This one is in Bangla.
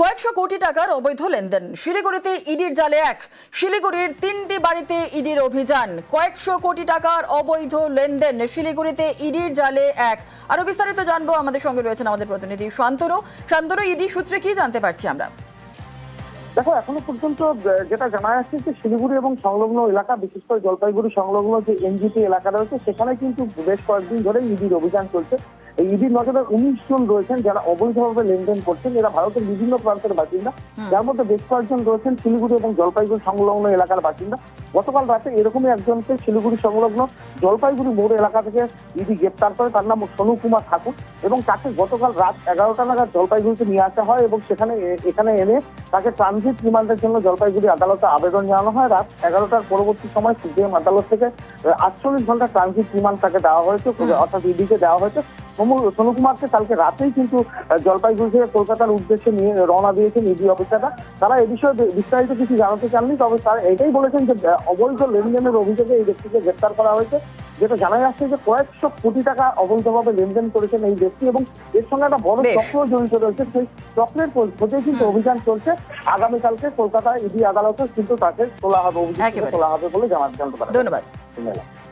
কয়েকশো কোটি টাকার অবৈধ লেনদেন। শিলিগুড়িতে ইডির জালে এক। শিলিগুড়ির তিনটি বাড়িতে ইডির অভিযান। কয়েকশো কোটি টাকার অবৈধ লেনদেন। শিলিগুড়িতে ইডির জালে এক। আরও বিস্তারিত জানব। আমাদের সঙ্গে রয়েছেন আমাদের প্রতিনিধি শান্তনু। শান্তনু, ইডি সূত্রে কি জানতে পারছি আমরা? দেখো, এখনও পর্যন্ত যেটা জানা যাচ্ছে যে শিলিগুড়ি এবং সংলগ্ন এলাকা, বিশেষ করে জলপাইগুড়ি সংলগ্ন যে এনজিপি এলাকা রয়েছে, সেখানে কিন্তু বেশ কয়েকদিন ধরে ইডির অভিযান চলছে। ইডির নজরে উনিশ জন রয়েছেন যারা অবৈধভাবে লেনদেন করছেন। এরা ভারতের বিভিন্ন প্রান্তের বাসিন্দা। যার মধ্যে বেশ কয়েকজন রয়েছেন শিলিগুড়ি এবং জলপাইগুড়ি সংলগ্ন এলাকার বাসিন্দা। গতকাল রাতে এরকমই একজনকে শিলিগুড়ি সংলগ্ন জলপাইগুড়ি মোড় এলাকা থেকে ইডি গ্রেপ্তার করে। তার নাম সোনু কুমার ঠাকুর এবং তাকে গতকাল রাত এগারোটা নাগাদ জলপাইগুড়িতে নিয়ে আসা হয় এবং সেখানে এখানে এনে তাকে ট্রানজিট রিমান্ডের জন্য জলপাইগুড়ি আদালতে আবেদন জানানো হয়। রাত এগারোটার পরবর্তী সময় সিপিএম আদালত থেকে আটচল্লিশ ঘণ্টা ট্রানজিট রিমান্ড তাকে দেওয়া হয়েছে। অর্থাৎ ইডিকে দেওয়া হয়েছে। সোনু- কুমারকে কালকে রাতেই কিন্তু জলপাইগুড়ি থেকে কলকাতার উদ্দেশ্যে নিয়ে রওনা দিয়েছেন ইডি অফিসাররা। তারা এ বিষয়ে বিস্তারিত কিছু জানাতে চাননি তবে তারা এটাই বলেছেন যে অবৈধ লেনদেনের অভিযোগে এই ব্যক্তিকে গ্রেপ্তার করা হয়েছে। যেটা জানা যাচ্ছে যে কয়েকশো কোটি টাকা অবৈধভাবে লেনদেন করেছেন এই ব্যক্তি এবং এর সঙ্গে একটা বড় চক্র জড়িত রয়েছে। সেই চক্রের খোঁজে কিন্তু অভিযান চলছে। আগামীকালকে কলকাতায় ইডি আদালতে কিন্তু তাকে তোলা হবে অভিযোগ তোলা হবে বলে জানা জানতে পারা ধন্যবাদ।